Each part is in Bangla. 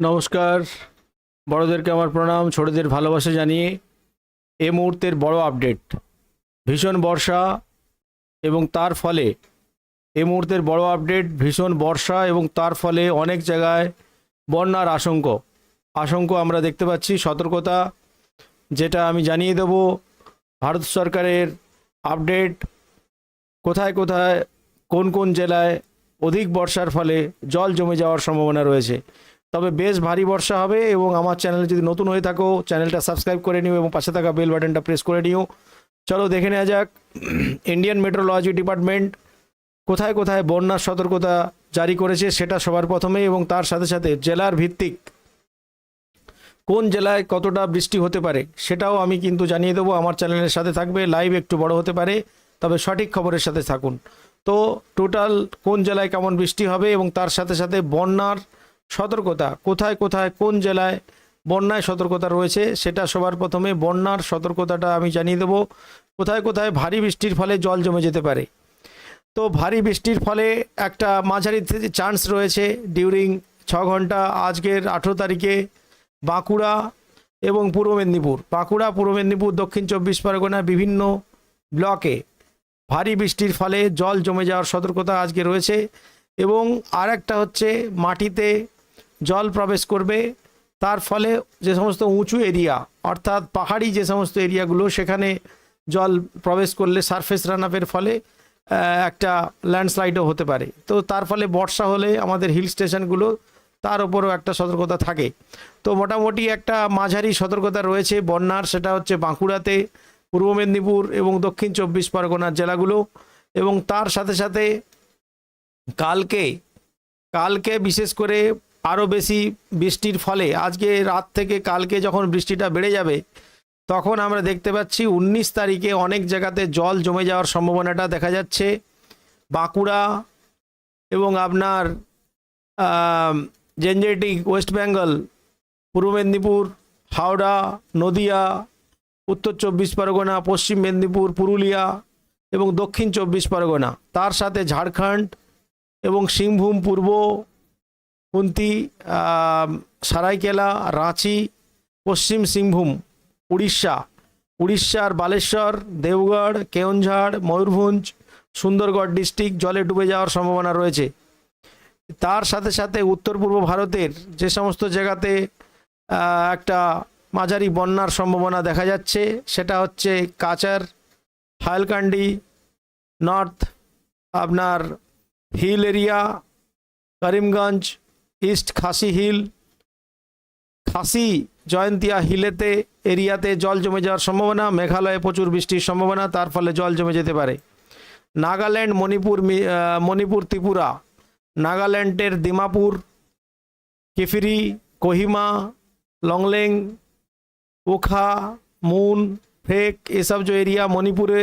নমস্কার। বড়দেরকে আমার প্রণাম, ছোটদের ভালোবাসা জানিয়ে এ মুহূর্তের বড় আপডেট। ভীষণ বর্ষা এবং তার ফলে এ মুহূর্তের বড় আপডেট, ভীষণ বর্ষা এবং তার ফলে অনেক জায়গায় বন্যার আশঙ্ক। আশঙ্ক আমরা দেখতে পাচ্ছি, সতর্কতা যেটা আমি জানিয়ে দেব, ভারত সরকারের আপডেট কোথায় কোথায়, কোন কোন জেলায় অধিক বর্ষার ফলে জল জমে যাওয়ার সম্ভাবনা রয়েছে। তবে বেশ ভারী বর্ষা হবে এবং আমার চ্যানেলে যদি নতুন হয়ে থাকো, চ্যানেলটা সাবস্ক্রাইব করে নিও এবং পাশে থাকা বেল বাটনটা প্রেস করে নিও। চলো দেখে নেওয়া যাক। ইন্ডিয়ান মেট্রোলজি ডিপার্টমেন্ট কোথায় কোথায় বন্যার সতর্কতা জারি করেছে সেটা সবার প্রথমে এবং তার সাথে সাথে জেলার ভিত্তিক কোন জেলায় কতটা বৃষ্টি হতে পারে সেটাও আমি কিন্তু জানিয়ে দেবো। আমার চ্যানেলের সাথে থাকবে, লাইভ একটু বড় হতে পারে, তবে সঠিক খবরের সাথে থাকুন। তো টোটাল কোন জেলায় কেমন বৃষ্টি হবে এবং তার সাথে সাথে বন্যার সতর্কতা। কোথায় কোথায়, কোন জেলায় বন্যায় সতর্কতা রয়েছে সেটা সবার প্রথমে বন্যার সতর্কতাটা আমি জানিয়ে দেবো। কোথায় কোথায় ভারী বৃষ্টির ফলে জল জমে যেতে পারে। তো ভারী বৃষ্টির ফলে একটা মাঝারি চান্স রয়েছে ডিউরিং ছ ঘণ্টা আজকের আঠেরো তারিখে বাঁকুড়া এবং পূর্ব মেদিনীপুর। বাঁকুড়া, পূর্ব মেদিনীপুর, দক্ষিণ চব্বিশ পরগনা বিভিন্ন ব্লকে ভারী বৃষ্টির ফলে জল জমে যাওয়ার সতর্কতা আজকে রয়েছে। এবং আর একটা হচ্ছে মাটিতে জল প্রবেশ করবে। তার ফলে যে সমস্ত উঁচু এরিয়া, অর্থাৎ পাহাড়ি যে সমস্ত এরিয়াগুলো, সেখানে জল প্রবেশ করলে সারফেস রানআপের ফলে একটা ল্যান্ডস্লাইডও হতে পারে। তো তার ফলে বর্ষা হলে আমাদের হিল স্টেশনগুলো তার উপরও একটা সতর্কতা থাকে। তো মোটামুটি একটা মাঝারি সতর্কতা রয়েছে বন্যার, সেটা হচ্ছে বাঁকুড়াতে, পূর্ব মেদিনীপুর এবং দক্ষিণ চব্বিশ পরগনার জেলাগুলো। এবং তার সাথে সাথে কালকে কালকে বিশেষ করে আরও বেশি বৃষ্টির ফলে আজকে রাত থেকে কালকে যখন বৃষ্টিটা বেড়ে যাবে, তখন আমরা দেখতে পাচ্ছি উনিশ তারিখে অনেক জায়গাতে জল জমে যাওয়ার সম্ভাবনাটা দেখা যাচ্ছে। বাঁকুড়া এবং আপনার জেনজেটিক ওয়েস্ট বেঙ্গল, পূর্ব মেদিনীপুর, হাওড়া, নদিয়া, উত্তর চব্বিশ পরগনা, পশ্চিম মেদিনীপুর, পুরুলিয়া এবং দক্ষিণ চব্বিশ পরগনা। তার সাথে ঝাড়খণ্ড এবং সিংভূম পূর্ব আহ, সারাইকেলা রাঁচি পশ্চিম সিংভূম উড়িষ্যা। উড়িষ্যার বালেশ্বর দেওগড় কেওনঝাড় ময়ূরভঞ্জ সুন্দরগড় ডিস্ট্রিক্ট জলে ডুবে যাওয়ার সম্ভাবনা রয়েছে। তার সাথে সাথে উত্তর পূর্ব ভারতের যে সমস্ত জায়গাতে একটা মাঝারি বন্যার সম্ভাবনা দেখা যাচ্ছে সেটা হচ্ছে কাচার হাইলকান্ডি নর্থ আপনার hill area Karimganj east Khasi hill. Khasi Jaintia হিলেতে, এরিয়াতে জল জমে যাওয়ার সম্ভাবনা, মেঘালয়ে প্রচুর বৃষ্টির সম্ভাবনা, তার ফলে জল জমে যেতে পারে। নাগাল্যান্ড, মণিপুর মণিপুর, ত্রিপুরা। নাগাল্যান্ডের দিমাপুর কিফিরি, কোহিমা, লংলেং ওখা মুন, ফেক, এসব যে এরিয়া, মণিপুরে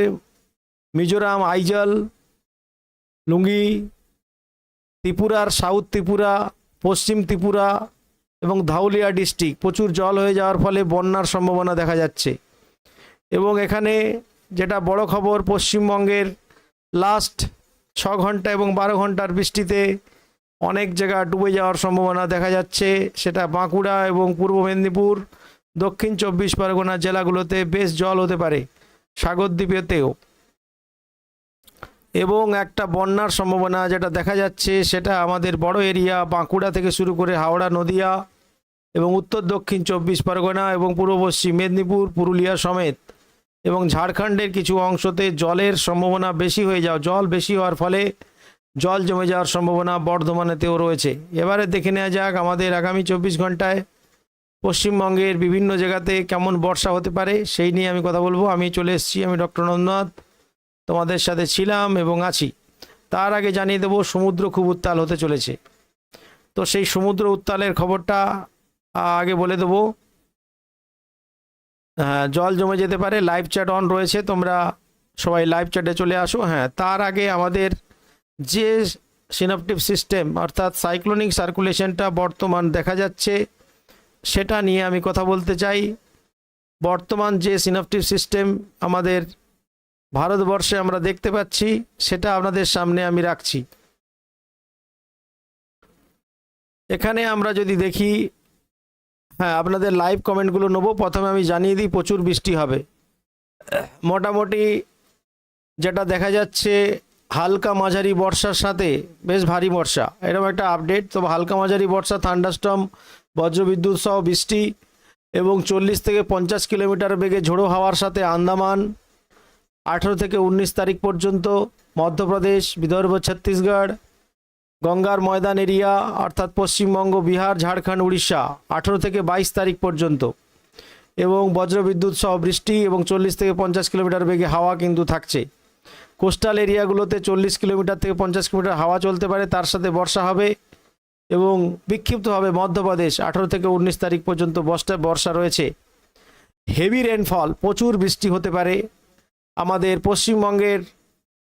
মিজোরাম, আইজল, লুঙ্গি, ত্রিপুরার সাউথ ত্রিপুরা পশ্চিম ত্রিপুরা এবং ধাউলিয়া ডিস্ট্রিক্ট। প্রচুর জল হয়ে যাওয়ার ফলে বন্যার সম্ভাবনা দেখা যাচ্ছে। এবং এখানে যেটা বড় খবর, পশ্চিমবঙ্গের লাস্ট ছ ঘণ্টা এবং বারো ঘণ্টার বৃষ্টিতে অনেক জায়গা ডুবে যাওয়ার সম্ভাবনা দেখা যাচ্ছে। সেটা বাঁকুড়া এবং পূর্ব মেদিনীপুর, দক্ষিণ চব্বিশ পরগনা জেলাগুলোতে বেশ জল হতে পারে। সাগরদ্বীপেতেও। এবং একটা বন্যার সম্ভাবনা যেটা দেখা যাচ্ছে, সেটা আমাদের বড় এরিয়া বাঁকুড়া থেকে শুরু করে হাওড়া, নদিয়া এবং উত্তর দক্ষিণ চব্বিশ পরগনা এবং পূর্ব পশ্চিম মেদিনীপুর, পুরুলিয়া সমেত এবং ঝাড়খণ্ডের কিছু অংশতে জলের সম্ভাবনা বেশি হয়ে যাওয়া, জল বেশি হওয়ার ফলে জল জমে যাওয়ার সম্ভাবনা বর্ধমানেতেও রয়েছে। এবারে দেখে নেওয়া যাক আমাদের আগামী চব্বিশ ঘন্টায় পশ্চিমবঙ্গের বিভিন্ন জায়গাতে কেমন বর্ষা হতে পারে, সেই নিয়ে আমি কথা বলব। আমি চলে এসেছি, আমি ডক্টর নন্দনাথ। তোমাদের সাথে ছিলাম এবং আছি। তার আগে জানিয়ে দেবো, সমুদ্র খুব উত্তাল হতে চলেছে। তো সেই সমুদ্র উত্তালের খবরটা আগে বলে দেবো। হ্যাঁ জল জমে যেতে পারে লাইভ চ্যাট অন রয়েছে, তোমরা সবাই লাইভ চ্যাটে চলে আসো। হ্যাঁ তার আগে আমাদের যে সিনাপটিভ সিস্টেম অর্থাৎ সাইক্লোনিক সার্কুলেশনটা বর্তমান দেখা যাচ্ছে, সেটা নিয়ে আমি কথা বলতে চাই। বর্তমান যে সিনাপটিভ সিস্টেম আমাদের ভারতবর্ষে আমরা দেখতে পাচ্ছি, সেটা আপনাদের সামনে আমি রাখছি। এখানে আমরা যদি দেখি হ্যাঁ আপনাদের লাইভ কমেন্টগুলো নেব। প্রথমে আমি জানিয়ে দিই, প্রচুর বৃষ্টি হবে। মোটামুটি যেটা দেখা যাচ্ছে, হালকা মাঝারি বর্ষার সাথে বেশ ভারী বর্ষা। এরকম একটা আপডেট তবে হালকা মাঝারি বর্ষা থান্ডাস্টম বজ্রবিদ্যুৎ সহ বৃষ্টি এবং চল্লিশ থেকে পঞ্চাশ কিলোমিটার বেগে ঝোড়ো হাওয়ার সাথে আন্দামান আঠেরো থেকে উনিশ তারিখ পর্যন্ত মধ্যপ্রদেশ, বিদর্ভ, ছত্তিশগড়, গঙ্গার ময়দান এরিয়া, অর্থাৎ পশ্চিমবঙ্গ, বিহার, ঝাড়খণ্ড, উড়িষ্যা, আঠেরো থেকে বাইশ তারিখ পর্যন্ত। এবং বজ্রবিদ্যুৎ সহ বৃষ্টি এবং চল্লিশ থেকে পঞ্চাশ কিলোমিটার বেগে হাওয়া কিন্তু থাকছে। কোস্টাল এরিয়াগুলোতে চল্লিশ কিলোমিটার থেকে পঞ্চাশ কিলোমিটার হাওয়া চলতে পারে, তার সাথে বর্ষা হবে এবং বিক্ষিপ্তভাবে মধ্যপ্রদেশ, আঠেরো থেকে উনিশ তারিখ পর্যন্ত বর্ষা বর্ষা রয়েছে। হেভি রেনফল, প্রচুর বৃষ্টি হতে পারে। আমাদের পশ্চিমবঙ্গের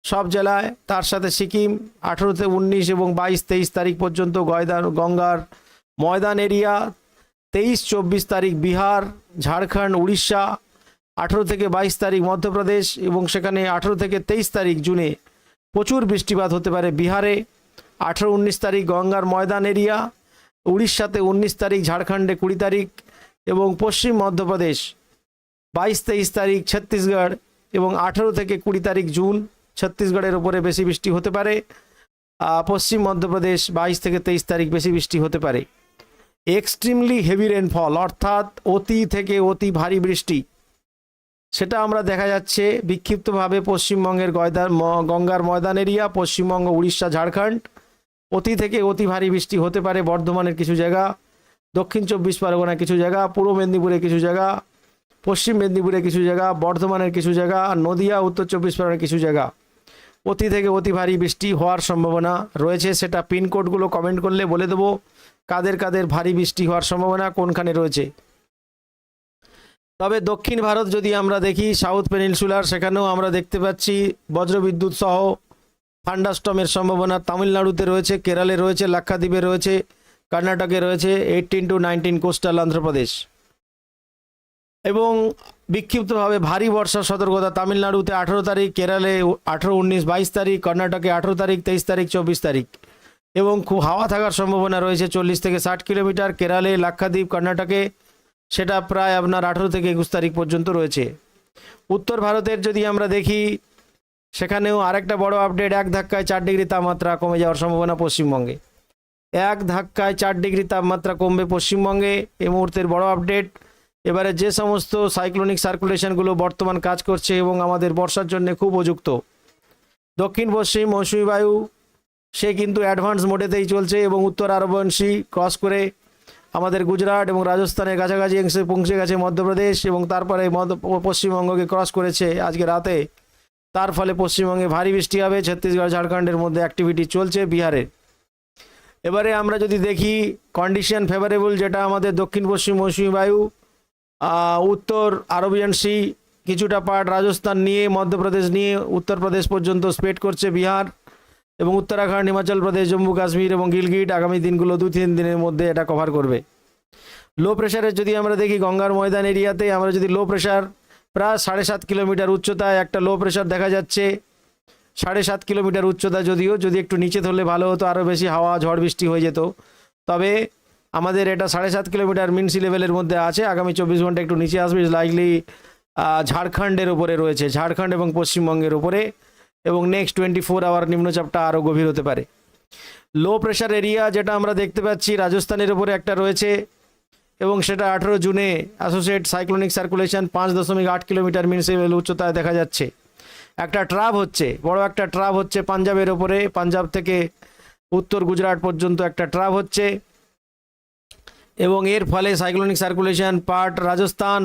সব জেলায়, তার সাথে সিকিম আঠেরো থেকে উনিশ এবং বাইশ, তেইশ তারিখ পর্যন্ত গয়দান, গঙ্গার ময়দান এরিয়া, তেইশ, চব্বিশ তারিখ বিহার, ঝাড়খণ্ড, উড়িষ্যা, আঠেরো থেকে বাইশ তারিখ মধ্যপ্রদেশ এবং সেখানে আঠেরো থেকে তেইশ তারিখ জুনে প্রচুর বৃষ্টিপাত হতে পারে বিহারে, আঠেরো, উনিশ তারিখ গঙ্গার ময়দান এরিয়া, উড়িষ্যাতে উনিশ তারিখ, ঝাড়খণ্ডে কুড়ি তারিখ এবং পশ্চিম মধ্যপ্রদেশ বাইশ, তেইশ তারিখ ছত্তিশগড় এবং আঠেরো থেকে কুড়ি তারিখ জুন ছত্তিশগড়ের ওপরে বেশি বৃষ্টি হতে পারে। পশ্চিম মধ্যপ্রদেশ বাইশ থেকে তেইশ তারিখ বেশি বৃষ্টি হতে পারে। এক্সট্রিমলি হেভি রেনফল অর্থাৎ অতি থেকে অতি ভারী বৃষ্টি। সেটা আমরা দেখা যাচ্ছে বিক্ষিপ্তভাবে পশ্চিমবঙ্গের গয়দা গঙ্গার ময়দান এরিয়া, পশ্চিমবঙ্গ, উড়িষ্যা, ঝাড়খণ্ড। অতি থেকে অতি ভারী বৃষ্টি হতে পারে বর্ধমানের কিছু জায়গা, দক্ষিণ চব্বিশ পরগনার কিছু জায়গা, পূর্ব মেদিনীপুরে কিছু জায়গা পশ্চিম মেদিনীপুরের কিছু জায়গা, বর্ধমানের কিছু জায়গা নদিয়া, উত্তর চব্বিশ পরগনার কিছু জায়গা। অতি থেকে অতি ভারী বৃষ্টি হওয়ার সম্ভাবনা রয়েছে, সেটা পিনকোডগুলো কমেন্ট করলে বলে দেবো, কাদের কাদের ভারী বৃষ্টি হওয়ার সম্ভাবনা, কোনখানে রয়েছে। তবে দক্ষিণ ভারত যদি আমরা দেখি, সাউথ পেনিনসুলার, সেখানেও আমরা দেখতে পাচ্ছি বজ্রবিদ্যুৎ সহ থান্ডাস্টমের সম্ভাবনা। তামিলনাড়ুতে রয়েছে, কেরালে রয়েছে, লাক্ষাদ্বীপে রয়েছে, কর্ণাটকে রয়েছে eighteen to nineteen coastal Andhra Pradesh. এবং বিক্ষিপ্তভাবে ভারী বর্ষার সতর্কতা তামিলনাড়ুতে আঠেরো তারিখ, কেরালে আঠেরো উনিশ বাইশ তারিখ, কর্ণাটকে আঠেরো তারিখ, তেইশ তারিখ, চব্বিশ তারিখ। এবং খুব হাওয়া থাকার সম্ভাবনা রয়েছে চল্লিশ থেকে ষাট কিলোমিটার, কেরালে, লাক্ষাদ্বীপ, কর্ণাটকে। সেটা প্রায় আপনার আঠেরো থেকে একুশ তারিখ পর্যন্ত রয়েছে। উত্তর ভারতের যদি আমরা দেখি, সেখানেও আরেকটা বড় আপডেট এক ধাক্কায় চার ডিগ্রি তাপমাত্রা কমে যাওয়ার সম্ভাবনা পশ্চিমবঙ্গে। এক ধাক্কায় চার ডিগ্রি তাপমাত্রা কমবে পশ্চিমবঙ্গে এই মুহূর্তের বড় আপডেট এবারে যে সমস্ত সাইক্লোনিক সার্কুলেশনগুলো বর্তমান কাজ করছে এবং আমাদের বর্ষার জন্য খুব উপযুক্ত। দক্ষিণ পশ্চিম মৌসুমী বায়ু, সে কিন্তু অ্যাডভান্স মোডেতেই চলছে এবং উত্তর আরবংশী ক্রস করে আমাদের গুজরাট এবং রাজস্থানের কাছাকাছি অংশে পৌঁছে গেছে মধ্যপ্রদেশ এবং তারপরে পশ্চিমবঙ্গকে ক্রস করেছে আজকে রাতে। তার ফলে পশ্চিমবঙ্গে ভারী বৃষ্টি হবে, ছত্তিশগড়, ঝাড়খণ্ডের মধ্যে অ্যাক্টিভিটি চলছে বিহারে। এবারে আমরা যদি দেখি কন্ডিশন ফেভারেবল যেটা আমাদের দক্ষিণ পশ্চিম মৌসুমী বায়ু উত্তর আরবিয়ান সি কিছুটা পার্ট রাজস্থান নিয়ে, মধ্যপ্রদেশ নিয়ে, উত্তরপ্রদেশ পর্যন্ত স্প্রেড করছে বিহার এবং উত্তরাখণ্ড, হিমাচল প্রদেশ, জম্মু, কাশ্মীর এবং গিলগিট আগামী দিনগুলো দু তিন দিনের মধ্যে এটা কভার করবে। লো প্রেশারের যদি আমরা দেখি গঙ্গার ময়দান এরিয়াতে, আমরা যদি লো প্রেশার প্রায় সাড়ে সাত কিলোমিটার উচ্চতায় একটা লো প্রেশার দেখা যাচ্ছে, সাড়ে সাত কিলোমিটার উচ্চতা যদিও, যদি একটু নিচে ধরলে ভালো হতো আরও বেশি হাওয়া ঝড় বৃষ্টি হয়ে যেত। তবে আমাদের এটা সাড়ে সাত কিলোমিটার মিনসি লেভেলের মধ্যে আছে। আগামী চব্বিশ ঘণ্টা একটু নিচে আসবে লাইকলি ঝাড়খণ্ডের ওপরে রয়েছে। ঝাড়খণ্ড এবং পশ্চিমবঙ্গের ওপরে এবং নেক্সট টোয়েন্টি ফোর আওয়ার নিম্নচাপটা আরও গভীর হতে পারে। লো প্রেশার এরিয়া যেটা আমরা দেখতে পাচ্ছি, রাজস্থানের ওপরে একটা রয়েছে এবং সেটা আঠেরো জুনে অ্যাসোসিয়েট সাইক্লোনিক সার্কুলেশন পাঁচ দশমিক আট কিলোমিটার মিনসি লেভেল উচ্চতায় দেখা যাচ্ছে। একটা ট্রাপ হচ্ছে, বড় একটা ট্রাপ হচ্ছে পাঞ্জাবের ওপরে পাঞ্জাব থেকে উত্তর গুজরাট পর্যন্ত একটা ট্রাপ হচ্ছে। এবং এর ফলে সাইক্লোনিক সার্কুলেশন পার্ট রাজস্থান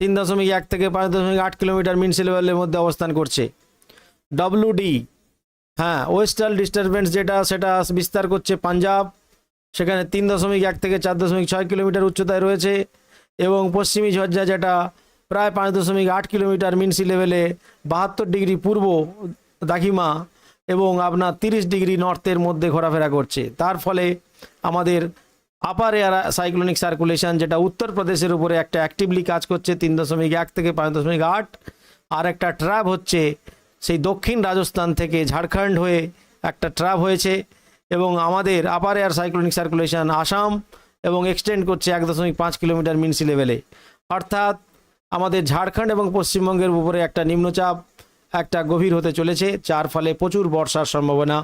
তিন দশমিক এক থেকে পাঁচ দশমিক আট কিলোমিটার মিনসি লেভেলের মধ্যে অবস্থান করছে। ডব্লুডি হ্যাঁ ওয়েস্টার্ন ডিস্টারবেন্স যেটা, সেটা বিস্তার করছে পাঞ্জাব। সেখানে তিন দশমিক এক থেকে চার দশমিক ছয় কিলোমিটার উচ্চতায় রয়েছে এবং পশ্চিমী ঝঞ্ঝা যেটা, প্রায় পাঁচ দশমিক আট কিলোমিটার মিনসি লেভেলে বাহাত্তর ডিগ্রি পূর্ব দাঘিমা এবং আপনার তিরিশ ডিগ্রি নর্থের মধ্যে ঘোরাফেরা করছে। তার ফলে আমাদের আপার এয়ার সাইক্লোনিক সার্কুলেশন, যেটা উত্তরপ্রদেশের উপরে একটা অ্যাক্টিভলি কাজ করছে, তিন দশমিক এক থেকে পাঁচ দশমিক আট। আর একটা ট্র্যাপ হচ্ছে, সেই দক্ষিণ রাজস্থান থেকে ঝাড়খণ্ড হয়ে একটা ট্র্যাপ হয়েছে। এবং আমাদের upper air cyclonic circulation Assam, এবং এক্সটেন্ড করছে এক দশমিক পাঁচ কিলোমিটার মিন সি লেভেলে অর্থাৎ আমাদের ঝাড়খণ্ড এবং পশ্চিমবঙ্গের উপরে একটা নিম্নচাপ, একটা গভীর হতে চলেছে, যার ফলে প্রচুর বর্ষার সম্ভাবনা।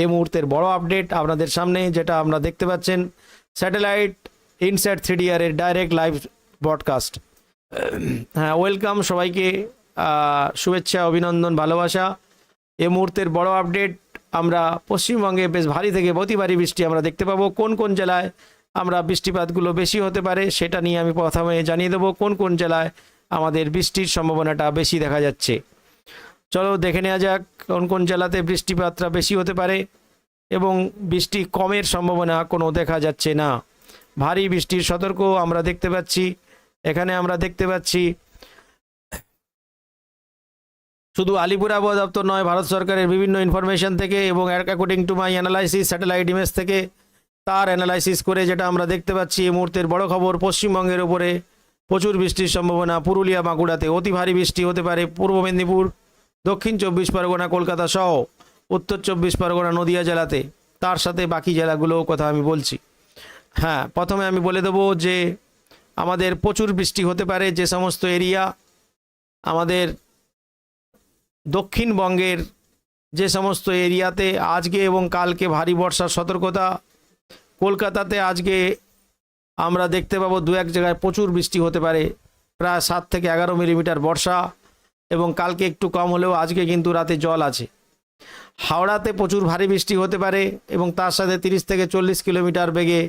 এই মুহূর্তের বড় আপডেট আপনাদের সামনে, যেটা আমরা দেখতে পাচ্ছেন স্যাটেলাইট ইনস্যাট থ্রি ডিআরের ডাইরেক্ট লাইভ ব্রডকাস্ট। হ্যাঁ ওয়েলকাম সবাইকে শুভেচ্ছা, অভিনন্দন, ভালোবাসা। এ মুহূর্তের বড় আপডেট, আমরা পশ্চিমবঙ্গে বেশ ভারী থেকে অতি ভারী বৃষ্টি আমরা দেখতে পাবো। কোন কোন জেলায় আমরা বৃষ্টিপাতগুলো বেশি হতে পারে সেটা নিয়ে আমি প্রথমে জানিয়ে দেবো কোন কোন জেলায় আমাদের বৃষ্টির সম্ভাবনাটা বেশি দেখা যাচ্ছে। চলো দেখে নেওয়া যাক কোন কোন জেলাতে বৃষ্টিপাতটা বেশি হতে পারে। এবং বৃষ্টি কমের সম্ভাবনা কোনো দেখা যাচ্ছে না। ভারী বৃষ্টির সতর্ক আমরা দেখতে পাচ্ছি। এখানে আমরা দেখতে পাচ্ছি শুধু আলিপুর আবহাওয়া দপ্তর নয়, ভারত সরকারের বিভিন্ন ইনফরমেশন থেকে এবং according to my analysis satellite image থেকে তার অ্যানালাইসিস করে যেটা আমরা দেখতে পাচ্ছি, এই মুহূর্তের বড় খবর, পশ্চিমবঙ্গের উপরে প্রচুর বৃষ্টির সম্ভাবনা পুরুলিয়া, বাঁকুড়াতে। অতি ভারী বৃষ্টি হতে পারে পূর্ব মেদিনীপুর, দক্ষিণ চব্বিশ পরগনা, কলকাতা সহ। উত্তর চব্বিশ পরগনা নদিয়া জেলাতে। তার সাথে বাকি জেলাগুলোও কথা আমি বলছি। হ্যাঁ প্রথমে আমি বলে দেবো যে, আমাদের প্রচুর বৃষ্টি হতে পারে যে সমস্ত এরিয়া, আমাদের দক্ষিণবঙ্গের যে সমস্ত এরিয়াতে আজকে এবং কালকে ভারী বর্ষার সতর্কতা। কলকাতাতে আজকে আমরা দেখতে পাবো দু এক জায়গায় প্রচুর বৃষ্টি হতে পারে, প্রায় সাত থেকে এগারো মিলিমিটার বর্ষা এবং কালকে একটু কম হলেও আজকে কিন্তু রাতে জল আছে। হাওড়াতে প্রচুর ভারী বৃষ্টি হতে পারে এবং তার সাথে তিরিশ থেকে চল্লিশ কিলোমিটার বেগে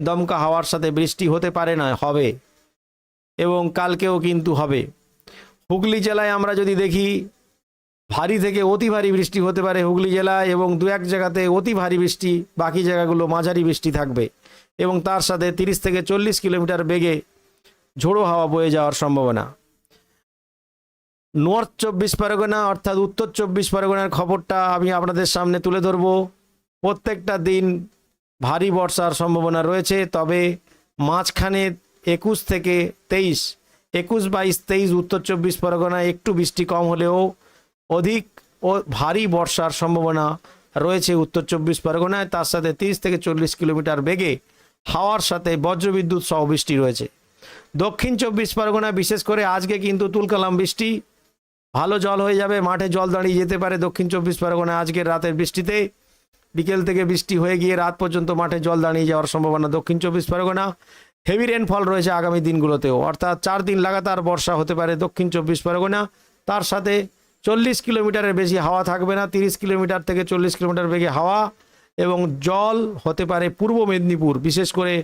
দমকা হাওয়ার সাথে বৃষ্টি হতে পারে না, হবে। এবং কালকেও কিন্তু হবে। হুগলি জেলায় আমরা যদি দেখি, ভারী থেকে অতি ভারী বৃষ্টি হতে পারে হুগলি জেলায় এবং দু এক জায়গাতে অতি ভারী বৃষ্টি, বাকি জায়গাগুলো মাঝারি বৃষ্টি থাকবে এবং তার সাথে তিরিশ থেকে চল্লিশ কিলোমিটার বেগে ঝোড়ো হাওয়া বয়ে যাওয়ার সম্ভাবনা। নর্থ চব্বিশ পরগনা, অর্থাৎ উত্তর চব্বিশ পরগনার খবরটা আমি আপনাদের সামনে তুলে ধরবো। প্রত্যেকটা দিন ভারী বর্ষার সম্ভাবনা রয়েছে, তবে মাঝখানে একুশ থেকে তেইশ, একুশ বাইশ তেইশ উত্তর চব্বিশ পরগনায় একটু বৃষ্টি কম হলেও অধিক ও ভারী বর্ষার সম্ভাবনা রয়েছে উত্তর চব্বিশ পরগনায়। তার সাথে তিরিশ থেকে চল্লিশ কিলোমিটার বেগে হাওয়ার সাথে বজ্রবিদ্যুৎ সহ বৃষ্টি রয়েছে। দক্ষিণ চব্বিশ পরগনায় বিশেষ করে আজকে কিন্তু তুলকালাম বৃষ্টি। ভালো জল হয়ে যাবে, মাঠে জল দাঁড়িয়ে যেতে পারে দক্ষিণ চব্বিশ পরগনায় আজকের রাতের বৃষ্টিতে বিকেল থেকে বৃষ্টি হয়ে গিয়ে রাত পর্যন্ত মাঠে জল দাঁড়িয়ে যাওয়ার সম্ভাবনা দক্ষিণ চব্বিশ পরগনা। হেভি রেনফল রয়েছে আগামী দিনগুলোতেও। অর্থাৎ চার দিন লাগাতার বর্ষা হতে পারে দক্ষিণ চব্বিশ পরগনা। তার সাথে চল্লিশ কিলোমিটারের বেশি হাওয়া থাকবে না, তিরিশ কিলোমিটার থেকে চল্লিশ কিলোমিটার বেগে হাওয়া এবং জল হতে পারে পূর্ব মেদিনীপুর। বিশেষ করে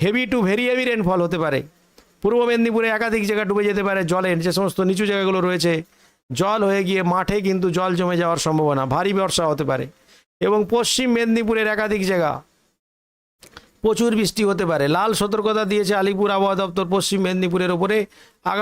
heavy to very heavy rainfall হতে পারে। পূর্ব মেদিনীপুরে একাধিক জায়গা ডুবে যেতে পারে জলের, যে সমস্ত নিচু জায়গাগুলো রয়েছে জল হয়ে গিয়ে মাঠে কিন্তু জল জমে যাওয়ার সম্ভাবনা, ভারী বর্ষা হতে পারে। এবং পশ্চিম মেদিনীপুরের একাধিক জায়গা প্রচুর বৃষ্টি হতে পারে। লাল সতর্কতা দিয়েছে আলিপুর আবহাওয়া দপ্তর পশ্চিম মেদিনীপুরের ওপরে।